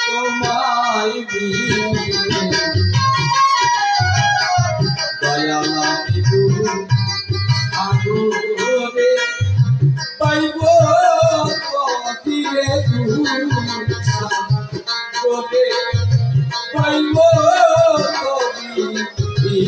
তোমায় পাইব কতিরে পাইব কবি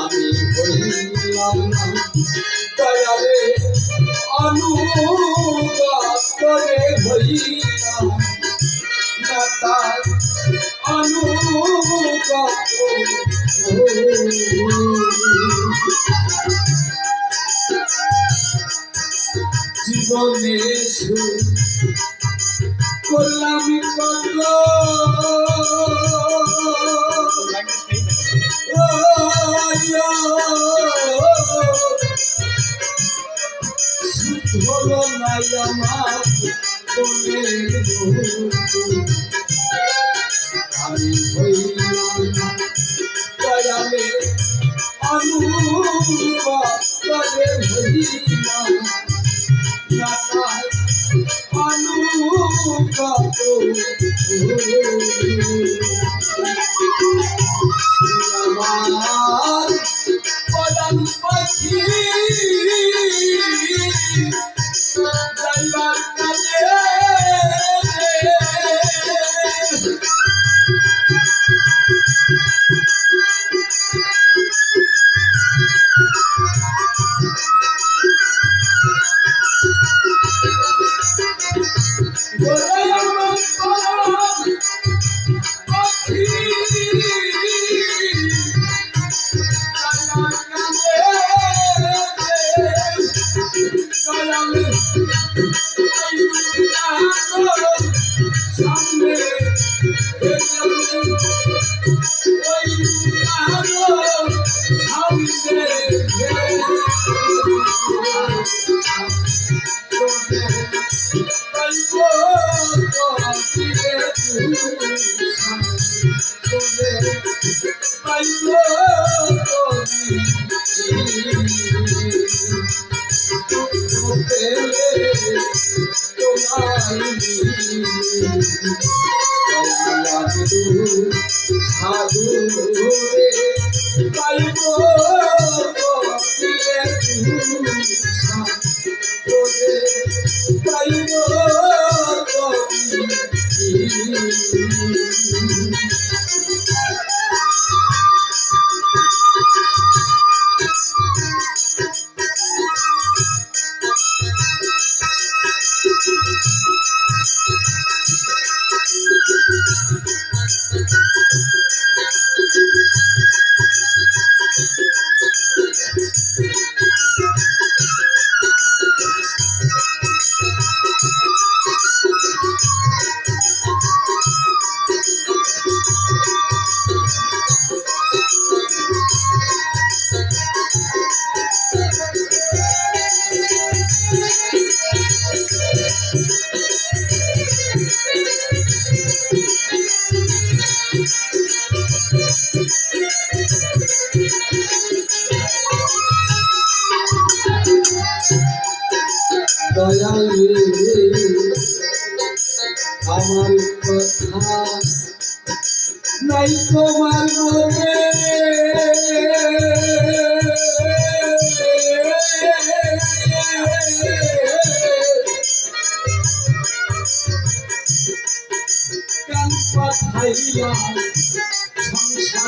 আমি হইলাম দয়ালে অনুগত করে হইলাম তার অনুগত জীবনে করলাম কত নাই আমার আমি হইলাম দয়ালে নাথায় অনুভব Thank you. Thank you.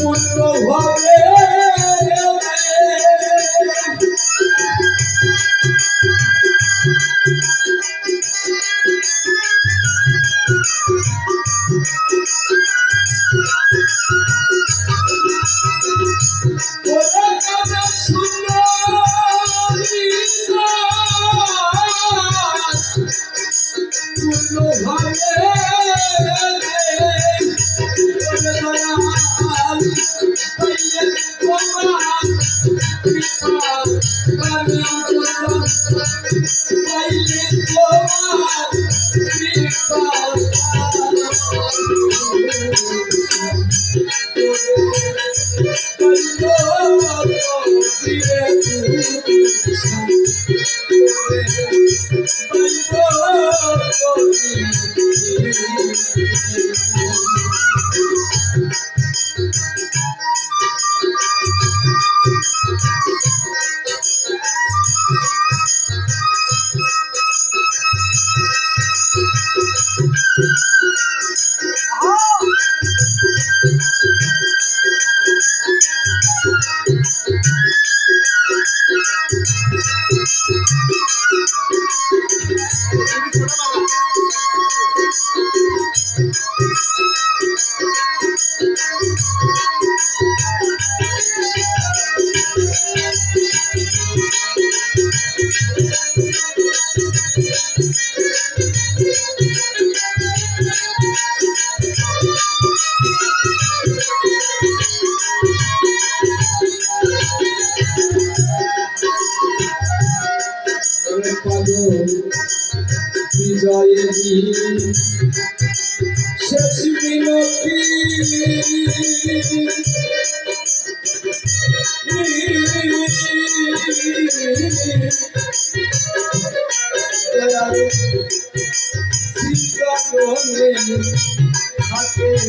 পুত্র শেষ মিনতি হাতের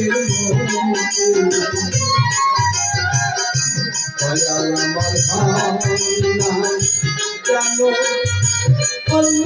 ময়াল আমার ভাবনা কেন অন্য